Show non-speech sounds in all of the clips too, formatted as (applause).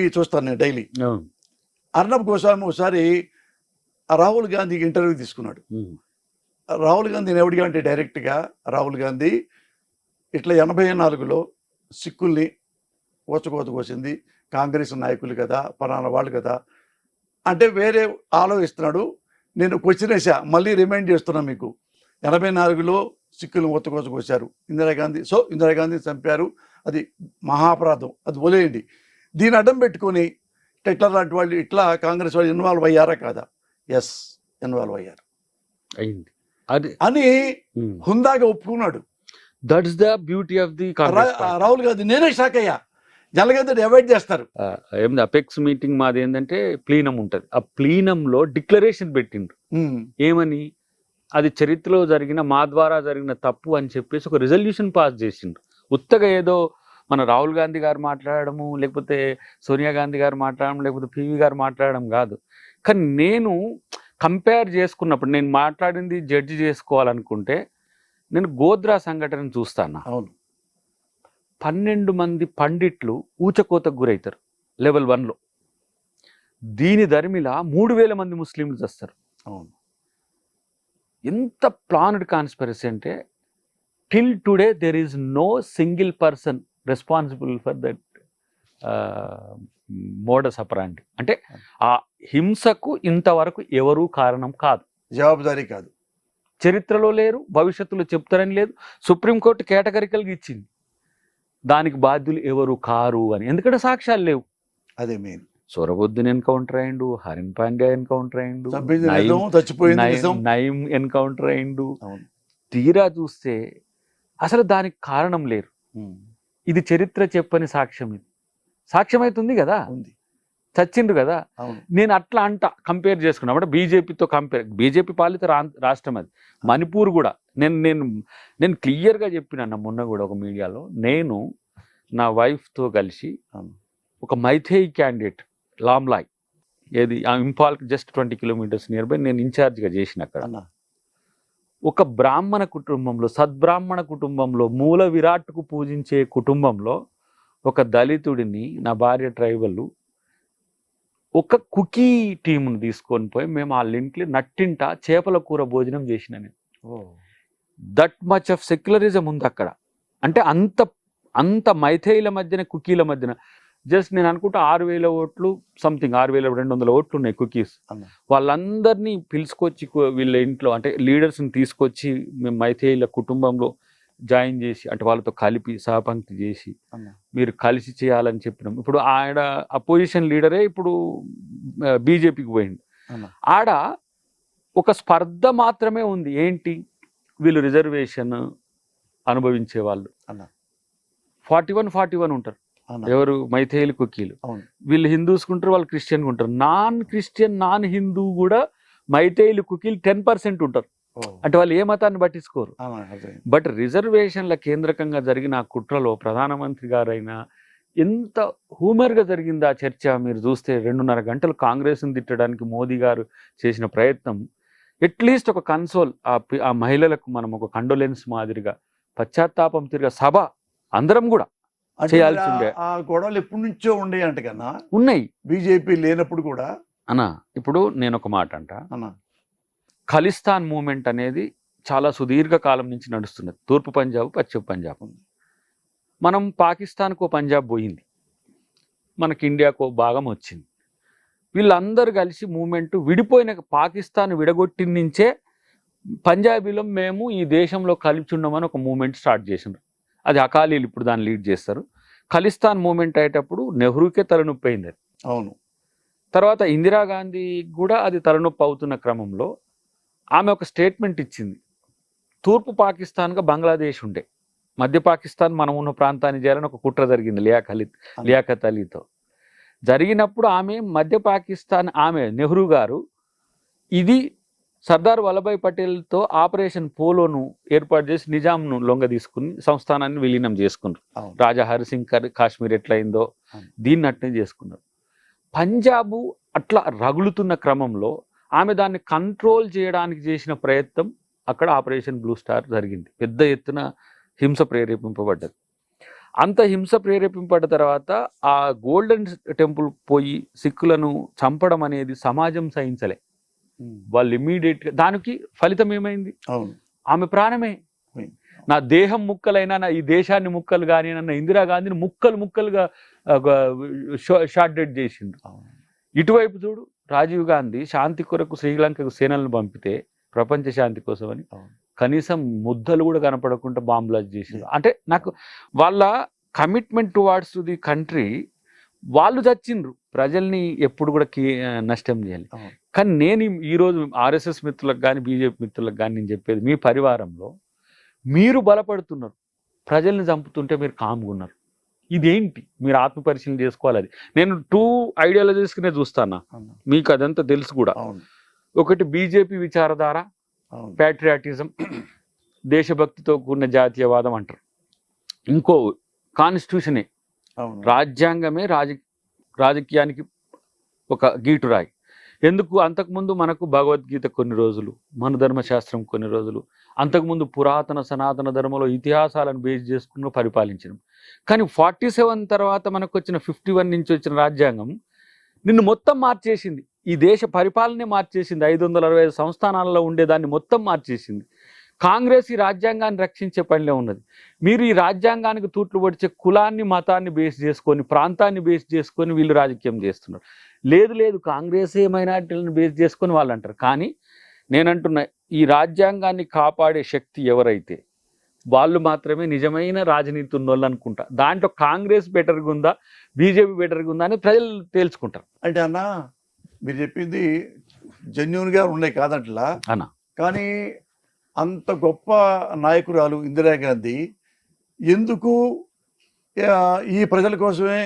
చూస్తాను నేను డైలీ. అర్ణబ్ గోస్వామి ఒకసారి రాహుల్ గాంధీకి ఇంటర్వ్యూ తీసుకున్నాడు. రాహుల్ గాంధీని ఎవడిగా అంటే డైరెక్ట్గా రాహుల్ గాంధీ ఇట్లా ఎనభై నాలుగులో సిక్కుల్ని ఓచకోత కోసింది. కాంగ్రెస్ నాయకులు కదా పలానా వాళ్ళు కదా. అంటే వేరే ఆలోచిస్తున్నాడు. నేను క్వశ్చన్ వేసా మళ్ళీ రిమైండ్ చేస్తున్నా మీకు. ఎనభై నాలుగులో సిక్కులను ఒత్తకోత కోసారు ఇందిరాగాంధీ సో ఇందిరాగాంధీ చంపారు. అది మహాపరాధం. అది వదిలేయండి. దీన్ని అడ్డం పెట్టుకొని ఇట్లా లాంటి వాళ్ళు ఇట్లా కాంగ్రెస్ వాళ్ళు ఇన్వాల్వ్ అయ్యారా కాదా? ఎస్ ఇన్వాల్వ్ అయ్యారు. అయింది. అది అని హుందాగా ఒప్పుకున్నాడు. That's the beauty of the Rahul Gandhi నేనే షాక్ అయ్యా. జనగంధి అవాయిడ్ చేస్తారు. ఏంది అపెక్స్ మీటింగ్ మాది ఏంటంటే ప్లీనం ఉంటది. ఆ ప్లీనంలో డిక్లరేషన్ పెట్టిండ్రు. ఏమని? అది చరిత్రలో జరిగిన మా ద్వారా జరిగిన తప్పు అని చెప్పేసి ఒక రిజల్యూషన్ పాస్ చేసిండ్రు. ఉత్తగా ఏదో మన రాహుల్ గాంధీ గారు మాట్లాడడము లేకపోతే సోనియా గాంధీ గారు మాట్లాడడం లేకపోతే పివి గారు మాట్లాడడం కాదు. కానీ నేను కంపేర్ చేసుకున్నప్పుడు నేను మాట్లాడింది జడ్జి చేసుకోవాలనుకుంటే నేను గోద్రా సంఘటన చూస్తాను? అవును. పన్నెండు మంది పండిట్లు ఊచకోతకు గురవుతారు లెవెల్ వన్లో. దీని ధర్మిలా మూడు వేల మంది ముస్లింలు చేస్తారు. అవును. ఎంత ప్లాన్డ్ కాన్స్పిరసీ అంటే till today there is no single person responsible for that modus operandi అంటే ఆ హింసకు ఇంతవరకు ఎవరూ కారణం కాదు. జవాబుదారీ కాదు. చరిత్రలో లేరు భవిష్యత్తులో చెప్తారని లేదు సుప్రీంకోర్టు కేటగరికల్గా ఇచ్చింది. దానికి బాధ్యులు ఎవరు కారు అని. ఎందుకంటే సాక్ష్యాలు లేవు. అదే మెయిన్ సొరబుద్దుని ఎన్కౌంటర్ అయిండు హరిన్ పాండ్యా ఎన్కౌంటర్ చంపింది నయీం- ఎన్కౌంటర్ అవును. తీరా చూస్తే అసలు దానికి కారణం లేరు. ఇది చరిత్ర చెప్పని సాక్ష్యం ఇది. సాక్ష్యం అవుతుంది కదా? ఉంది. చచ్చిండ్రు కదా? నేను అట్లా అంట కంపేర్ చేసుకున్నా. అంటే బీజేపీతో కంపేర్ బీజేపీ పాలిత రాష్ట్రం అది. మణిపూర్ కూడా. నేను నేను నేను క్లియర్గా చెప్పిన మొన్న కూడా ఒక మీడియాలో నేను నా వైఫ్తో కలిసి. ఒక మైథేయి క్యాండిడేట్ లామ్లాయ్. ఏది ఆ ఇంపాల్కి just twenty kilometres near by నేను ఇన్ఛార్జ్గా చేసిన అక్కడ. అన్న ఒక బ్రాహ్మణ కుటుంబంలో సద్బ్రాహ్మణ కుటుంబంలో మూల విరాట్కు పూజించే కుటుంబంలో ఒక దళితుడిని నా భార్య ట్రైబల్ ఒక కుకీ టీమును తీసుకొని పోయి మేము వాళ్ళ ఇంట్లో నట్టింట చేపల కూర భోజనం చేసిన నేను. ఓ. దట్ మచ్ ఆఫ్ సెక్యులరిజం ఉంది అక్కడ. అంటే అంత అంత మైథైల మధ్యన కుకీల మధ్యన జస్ట్ నేను అనుకుంటా ఆరు వేల ఓట్లు సంథింగ్ ఆరు వేల రెండు వందల ఓట్లు ఉన్నాయి కుకీస్. వాళ్ళందరినీ పిలుచుకొచ్చి వీళ్ళ ఇంట్లో అంటే లీడర్స్ని తీసుకొచ్చి మేము మైథేయుల కుటుంబంలో జాయిన్ చేసి అంటే వాళ్ళతో కలిపి సహపంక్తి చేసి మీరు కలిసి చేయాలని చెప్పినాం. ఇప్పుడు ఆడ అపోజిషన్ లీడరే ఇప్పుడు బీజేపీకి పోయింది ఆడ ఒక స్పర్ధ మాత్రమే ఉంది. ఏంటి? వీళ్ళు రిజర్వేషన్ అనుభవించే వాళ్ళు. అన్న. ఫార్టీ వన్ ఫార్టీ వన్ ఉంటారు. ఎవరు? మైథేయులు కుకీలు. వీళ్ళు హిందూస్ ఉంటారు వాళ్ళు క్రిస్టియన్ ఉంటారు నాన్ క్రిస్టియన్ నాన్ హిందూ కూడా మైథేయులు కుకీలు టెన్ పర్సెంట్ ఉంటారు. అంటే వాళ్ళు ఏ మతాన్ని పట్టించుకోరు. బట్ రిజర్వేషన్ల కేంద్రకంగా జరిగిన ఆ కుట్రలో ప్రధానమంత్రి గారైనా ఎంత హ్యూమర్గా జరిగింది ఆ చర్చ మీరు చూస్తే రెండున్నర గంటలు కాంగ్రెస్ని తిట్టడానికి మోదీ గారు చేసిన ప్రయత్నం. అట్లీస్ట్ ఒక కన్సోల్ ఆ ఆ మహిళలకు మనం ఒక కండోలెన్స్ మాదిరిగా పశ్చాత్తాపం తిరిగా సభ అందరం కూడా చేయాల్సిందే. ఆ- గొడవలు ఎప్పటి నుంచో ఉండే అంట కన్నా ఉన్నాయి. బీజేపీ లేనప్పుడు కూడా అన్న ఇప్పుడు నేను ఒక మాట అంట. అన్న. ఖలిస్తాన్ మూమెంట్ అనేది చాలా సుదీర్ఘ కాలం నుంచి నడుస్తున్నది. తూర్పు పంజాబ్ పశ్చిమ పంజాబ్. మనం పాకిస్తాన్కు పంజాబ్ పోయింది. మనకి ఇండియాకు భాగం వచ్చింది. వీళ్ళందరూ కలిసి మూమెంట్ విడిపోయిన పాకిస్తాన్ విడగొట్టిన నుంచే పంజాబీలో మేము ఈ దేశంలో కలిసి ఉన్నామని ఒక మూమెంట్ స్టార్ట్ చేసిండ్రు. అది అకాలీలు ఇప్పుడు దాన్ని లీడ్ చేస్తారు. ఖలిస్తాన్ మూమెంట్ అయ్యేటప్పుడు నెహ్రూకే తలనొప్పి అయింది అది. అవును. తర్వాత ఇందిరాగాంధీ కూడా అది తలనొప్పి అవుతున్న క్రమంలో ఆమె ఒక స్టేట్మెంట్ ఇచ్చింది. తూర్పు పాకిస్తాన్గా బంగ్లాదేశ్ ఉండే. మధ్య పాకిస్తాన్ మనం ఉన్న ప్రాంతాన్ని చేయాలని ఒక కుట్ర జరిగింది లియాక్ అలీ లియాఖత్ అలీతో. జరిగినప్పుడు ఆమె మధ్య పాకిస్తాన్ ఆమె నెహ్రూ గారు ఇది సర్దార్ వల్లభాయ్ పటేల్తో ఆపరేషన్ పోలోను ఏర్పాటు చేసి నిజాంను లొంగ తీసుకుని సంస్థానాన్ని విలీనం చేసుకున్నారు. రాజా హరిసింగ్ కర్ కాశ్మీర్ ఎట్లయిందో. దీన్ని అట్నే చేసుకున్నారు. పంజాబు అట్లా రగులుతున్న క్రమంలో ఆమె దాన్ని కంట్రోల్ చేయడానికి చేసిన ప్రయత్నం అక్కడ ఆపరేషన్ బ్లూ స్టార్ జరిగింది. పెద్ద ఎత్తున హింస ప్రేరేపింపబడ్డది. అంత హింస ప్రేరేపింపడ్డ తర్వాత ఆ గోల్డెన్ టెంపుల్ పోయి సిక్కులను చంపడం అనేది సమాజం సహించలే. వాళ్ళు ఇమ్మీడియట్గా దానికి ఫలితం ఏమైంది? ఆమె ప్రాణమే. నా దేహం ముక్కలైనా నా ఈ దేశాన్ని ముక్కలు కానీ నన్న ఇందిరాగాంధీని ముక్కలు ముక్కలుగా షార్ట్ డెడ్ చేసిండు. ఇటువైపు చూడు రాజీవ్ గాంధీ శాంతి కొరకు శ్రీలంకకు సేనలను పంపితే ప్రపంచ శాంతి కోసమని అవును. కనీసం ముద్దలు కూడా కనపడకుండా బాంబ్లాజ్ చేసిండు. అంటే నాకు వాళ్ళ కమిట్మెంట్ టువార్డ్స్ ది కంట్రీ వాళ్ళు చచ్చిండ్రు. ప్రజల్ని ఎప్పుడు కూడా నష్టం చేయాలి. కానీ నేను ఈరోజు ఆర్ఎస్ఎస్ మిత్రులకు కానీ బీజేపీ మిత్రులకు కానీ నేను చెప్పేది మీ పరివారంలో మీరు బలపడుతున్నారు. ప్రజల్ని చంపుతుంటే మీరు కామ్గా ఉన్నారు. ఇదేంటి? మీరు ఆత్మ పరిశీలన చేసుకోవాలి అది. నేను టూ ఐడియాలజీస్కినే చూస్తానా? మీకు అదంతా తెలుసు కూడా. ఒకటి బీజేపీ విచారధార ప్యాట్రియాటిజం దేశభక్తితో కూడిన జాతీయవాదం అంటారు. ఇంకో కాన్స్టిట్యూషనే. రాజ్యాంగమే రాజ రాజకీయానికి ఒక గీటురాయి. ఎందుకు అంతకుముందు మనకు భగవద్గీత కొన్ని రోజులు మన ధర్మశాస్త్రం కొన్ని రోజులు అంతకుముందు పురాతన సనాతన ధర్మంలో ఇతిహాసాలను బేస్ చేసుకుని పరిపాలించడం కానీ ఫార్టీ సెవెన్ తర్వాత మనకు వచ్చిన ఫిఫ్టీ వన్ నుంచి వచ్చిన రాజ్యాంగం నిన్ను మొత్తం మార్చేసింది. ఈ దేశ పరిపాలనే మార్చేసింది. ఐదు వందల అరవై ఐదు సంస్థానాలలో ఉండేదాన్ని మొత్తం మార్చేసింది. కాంగ్రెస్ ఈ రాజ్యాంగాన్ని రక్షించే పనిలో ఉన్నది. మీరు ఈ రాజ్యాంగానికి తూట్లు పడిచే కులాన్ని మతాన్ని బేస్ చేసుకొని ప్రాంతాన్ని బేస్ చేసుకొని వీళ్ళు రాజకీయం చేస్తున్నారు. లేదు లేదు కాంగ్రెస్ మైనార్టీలను బేస్ చేసుకొని వాళ్ళు అంటారు కానీ నేనంటున్నా ఈ రాజ్యాంగాన్ని కాపాడే శక్తి ఎవరైతే వాళ్ళు మాత్రమే నిజమైన రాజనీతి ఉన్నోళ్ళు అనుకుంటా. దాంట్లో కాంగ్రెస్ బెటర్గా ఉందా బీజేపీ బెటర్గా ఉందా అని ప్రజలు తేల్చుకుంటారు. అంటే అన్న మీరు చెప్పింది జెన్యున్గా ఉన్నాయి కాదంటలా. అన్న. కానీ అంత గొప్ప నాయకురాలు ఇందిరాగాంధీ ఎందుకు ఈ ప్రజల కోసమే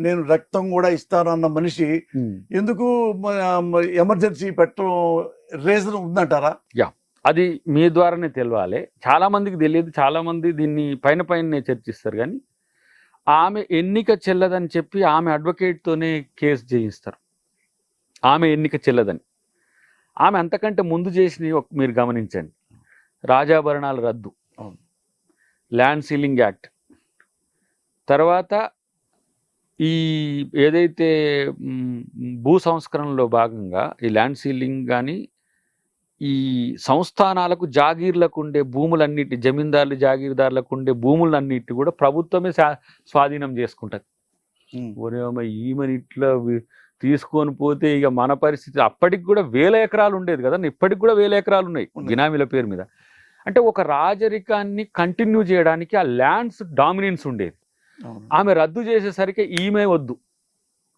నేను రక్తం కూడా ఇస్తాను అన్న మనిషి ఎందుకు ఎమర్జెన్సీ పెట్టడం రీజన్ ఉందంటారా? అది మీ ద్వారానే తెలవాలి. చాలా మందికి తెలియదు చాలా మంది దీన్ని పైన పైన చర్చిస్తారు కానీ ఆమె ఎన్నిక చెల్లదని చెప్పి ఆమె అడ్వకేట్తోనే కేసు చేయిస్తారు. ఆమె ఎన్నిక చెల్లదని. ఆమె అంతకంటే ముందు చేసినవి ఒక- మీరు గమనించండి. రాజాభరణాల రద్దు. ల్యాండ్ సీలింగ్ యాక్ట్ తర్వాత ఈ ఏదైతే భూ సంస్కరణలో భాగంగా ఈ ల్యాండ్ సీలింగ్ కానీ ఈ సంస్థానాలకు జాగీర్లకు ఉండే భూములన్నిటి జమీందారులు జాగీర్దారులకు ఉండే భూములన్నిటి కూడా ప్రభుత్వమే స్వాధీనం చేసుకుంటది ఒరేమ్మ ఈమెను ఇట్లా తీసుకొని పోతే ఇక మన పరిస్థితి అప్పటికి కూడా వేల ఎకరాలు ఉండేది కదా ఇప్పటికి కూడా వేల ఎకరాలు ఉన్నాయి. బినామీల పేరు మీద అంటే ఒక రాజరికాన్ని కంటిన్యూ చేయడానికి ఆ ల్యాండ్స్ డామినెన్స్ ఉండేది. ఆమె రద్దు చేసేసరికి ఈమె వద్దు.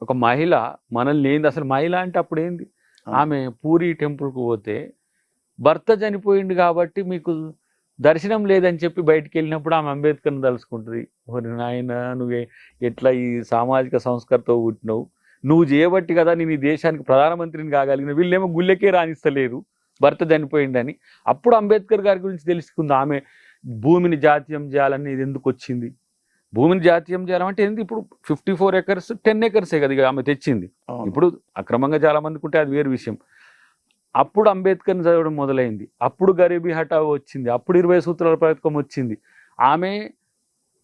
ఒక మహిళ మనల్ని ఏంది? అసలు మహిళ అంటే అప్పుడు ఏంది. ఆమె పూరి టెంపుల్కి పోతే భర్త చనిపోయింది కాబట్టి మీకు దర్శనం లేదని చెప్పి బయటికి వెళ్ళినప్పుడు ఆమె అంబేద్కర్ని తలుసుకుంటుంది ఓరి నాయన నువ్వే ఎట్లా ఈ సామాజిక సంస్కృతితో పుట్టినావు? నువ్వు చేయబట్టి కదా నేను ఈ దేశానికి ప్రధానమంత్రిని కాగలిగిన. వీళ్ళేమో గుళ్ళకే రాణిస్తలేరు. భర్త చనిపోయిందని అప్పుడు అంబేద్కర్ గారి గురించి తెలుసుకుంది. ఆమె భూమిని జాతీయం చేయాలని ఇది ఎందుకు వచ్చింది? భూమిని జాతీయం చేయాలంటే ఏంది? ఇప్పుడు ఫిఫ్టీ ఫోర్ ఎకర్స్ టెన్ ఎకర్సే కదా ఇక ఆమె తెచ్చింది. ఇప్పుడు అక్రమంగా చాలా మందికి ఉంటే అది వేరు విషయం. అప్పుడు అంబేద్కర్ని చదవడం మొదలైంది. అప్పుడు గరీబీ హఠావో వచ్చింది. అప్పుడు ఇరవై సూత్రాల పథకం వచ్చింది. ఆమె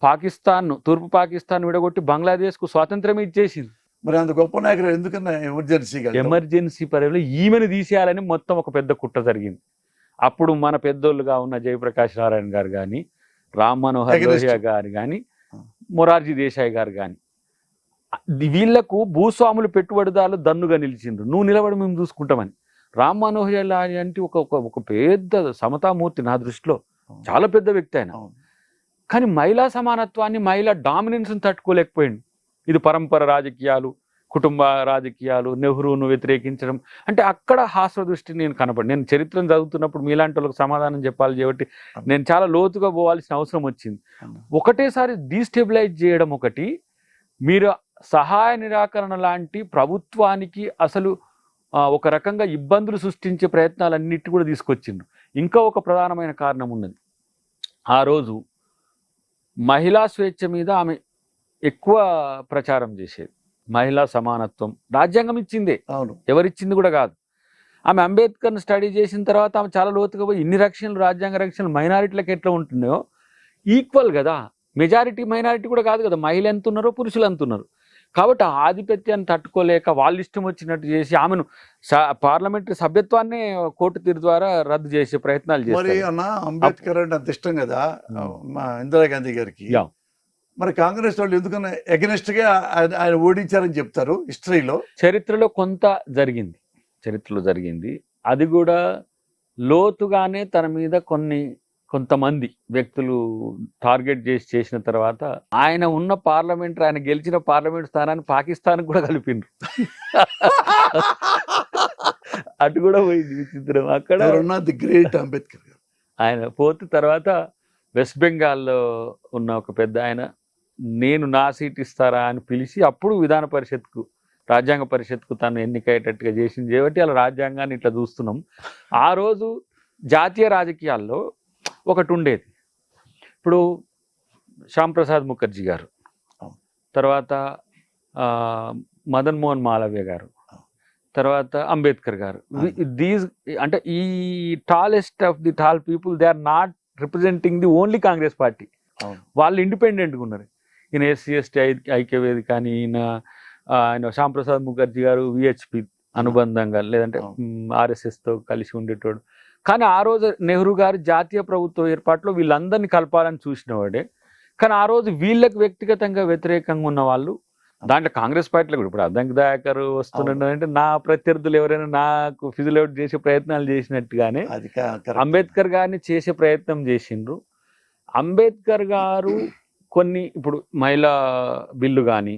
పాకిస్తాన్ తూర్పు పాకిస్తాన్ విడగొట్టి బంగ్లాదేశ్కు స్వాతంత్రం ఇచ్చేసింది. మరి అంత గొప్ప నాయకుడు ఎందుకన్నా ఎమర్జెన్సీ ఎమర్జెన్సీ పరిధిలో ఈమెను తీసేయాలని మొత్తం ఒక పెద్ద కుట్ర జరిగింది. అప్పుడు మన పెద్దోళ్ళుగా ఉన్న జయప్రకాష్ నారాయణ గారు కానీ రామ్ మనోహర్. లోహియా గారు కానీ మొరార్జీ దేశాయ్ గారు కానీ వీళ్ళకు భూస్వాములు పెట్టుబడిదారులు దన్నుగా నిలిచిండ్రు. నువ్వు నిలబడి మేము చూసుకుంటామని. రామ్ మనోహర్ లాలి అంటే ఒక ఒక పెద్ద సమతామూర్తి నా దృష్టిలో. చాలా పెద్ద వ్యక్తి ఆయన. కానీ మహిళా సమానత్వాన్ని మహిళా డామినెన్స్ని తట్టుకోలేకపోయింది ఇది పరంపర రాజకీయాలు కుటుంబ రాజకీయాలు నెహ్రూను వ్యతిరేకించడం. అంటే అక్కడ హాస్య దృష్టి నేను కనపడి నేను చరిత్రను చదువుతున్నప్పుడు మీలాంటి వాళ్ళకి సమాధానం చెప్పాలి కాబట్టి నేను చాలా లోతుగా పోవాల్సిన అవసరం వచ్చింది. ఒకటేసారి డీస్టెబిలైజ్ చేయడం ఒకటి. మీరు సహాయ నిరాకరణ లాంటి ప్రభుత్వానికి అసలు ఒక రకంగా ఇబ్బందులు సృష్టించే ప్రయత్నాలన్నిటి కూడా తీసుకొచ్చిండ్రు. ఇంకా ఒక ప్రధానమైన కారణం ఉన్నది. ఆ రోజు మహిళా స్వేచ్ఛ మీద ఆమె ఎక్కువ ప్రచారం చేసేది. మహిళా సమానత్వం. రాజ్యాంగం ఇచ్చిందే. అవును. ఎవరిచ్చింది కూడా కాదు. ఆమె అంబేద్కర్ని స్టడీ చేసిన తర్వాత ఆమె చాలా లోతుగా పోయి ఇన్ని రక్షణలు రాజ్యాంగ రక్షణలు మైనారిటీలకు ఎట్లా ఉంటున్నాయో ఈక్వల్ కదా. మెజారిటీ మైనారిటీ కూడా కాదు కదా. మహిళ ఎంత ఉన్నారో పురుషులు ఎంత ఉన్నారు. కాబట్టి ఆ ఆధిపత్యాన్ని తట్టుకోలేక వాళ్ళ ఇష్టం వచ్చినట్టు చేసి ఆమెను పార్లమెంటరీ సభ్యత్వాన్ని కోర్టు తీరు ద్వారా రద్దు చేసే ప్రయత్నాలు చేస్తారు అంబేద్కర్ అంటే అంత ఇష్టం కదా. మా ఇందిరాగాంధీ గారికి. మరి కాంగ్రెస్ వాళ్ళు ఎందుకన్నా ఎగనెస్ట్గా ఆయన ఓడించారని చెప్తారు హిస్టరీలో? చరిత్రలో కొంత జరిగింది. చరిత్రలో జరిగింది. అది కూడా లోతుగానే తన మీద కొన్ని కొంతమంది వ్యక్తులు టార్గెట్ చేసి చేసిన తర్వాత ఆయన ఉన్న పార్లమెంట్ ఆయన గెలిచిన పార్లమెంట్ స్థానాన్ని పాకిస్తాన్ కూడా కలిపిండ్రు. (laughs) అటు కూడా పోయింది విచిత్రం. అక్కడ ది గ్రేట్ అంబేద్కర్ ఆయన పోతే తర్వాత వెస్ట్ బెంగాల్లో ఉన్న ఒక పెద్ద ఆయన నేను నా సీట్ ఇస్తారా అని పిలిచి అప్పుడు విధాన పరిషత్కు రాజ్యాంగ పరిషత్కు తను ఎన్నికయ్యేటట్టుగా చేసింది. కాబట్టి అలా రాజ్యాంగాన్ని ఇట్లా చూస్తున్నాం. ఆ రోజు జాతీయ రాజకీయాల్లో ఒకటి ఉండేది. ఇప్పుడు శ్యామ్ ప్రసాద్ ముఖర్జీ గారు. తర్వాత ఆ, మదన్ మోహన్ మాలవ్య గారు తర్వాత అంబేద్కర్ గారు. దీస్ అంటే ఈ tallest of the tall people they are not representing the only Congress party. వాళ్ళు ఇండిపెండెంట్గా ఉన్నారు. ఈయన ఎస్సీ ఎస్టీ ఐక్య వేదిక కానీ ఈయన ఆయన శ్యామ్ ప్రసాద్ ముఖర్జీ గారు విహెచ్పి అనుబంధంగా లేదంటే అవును. ఆర్ఎస్ఎస్తో కలిసి ఉండేటోడు కానీ ఆ రోజు నెహ్రూ గారు జాతీయ ప్రభుత్వ ఏర్పాటులో వీళ్ళందరినీ కలపాలని చూసినవాడే కానీ ఆ రోజు వీళ్ళకి వ్యక్తిగతంగా వ్యతిరేకంగా ఉన్న వాళ్ళు దాంట్లో కాంగ్రెస్ పార్టీలో కూడా ఇప్పుడు అద్దంకి దయాకర్ వస్తున్నాడు అంటే నా ప్రత్యర్థులు ఎవరైనా నాకు ఫిజిల్ అవుట్ చేసే ప్రయత్నాలు చేసినట్టుగానే. అంబేద్కర్ గారిని చేసే ప్రయత్నం చేసిండ్రు అంబేద్కర్ గారు కొన్ని ఇప్పుడు మహిళా బిల్లు కానీ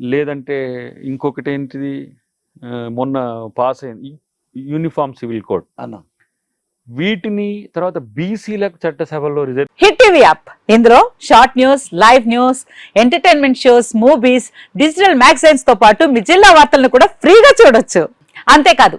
లేదంటే ఇంకొకటి ఏంటిది మొన్న పాస్ అయింది యూనిఫామ్ సివిల్ కోడ్. అన్న. వీటిని తర్వాత బీసీలకు చట్టసభలో రిజర్వ్ హిట్ టీవీ యాప్. ఇందులో short news live news entertainment shows movies digital మ్యాగజైన్స్తో పాటు మీ జిల్లా వార్తలను కూడా ఫ్రీగా చూడొచ్చు. అంతేకాదు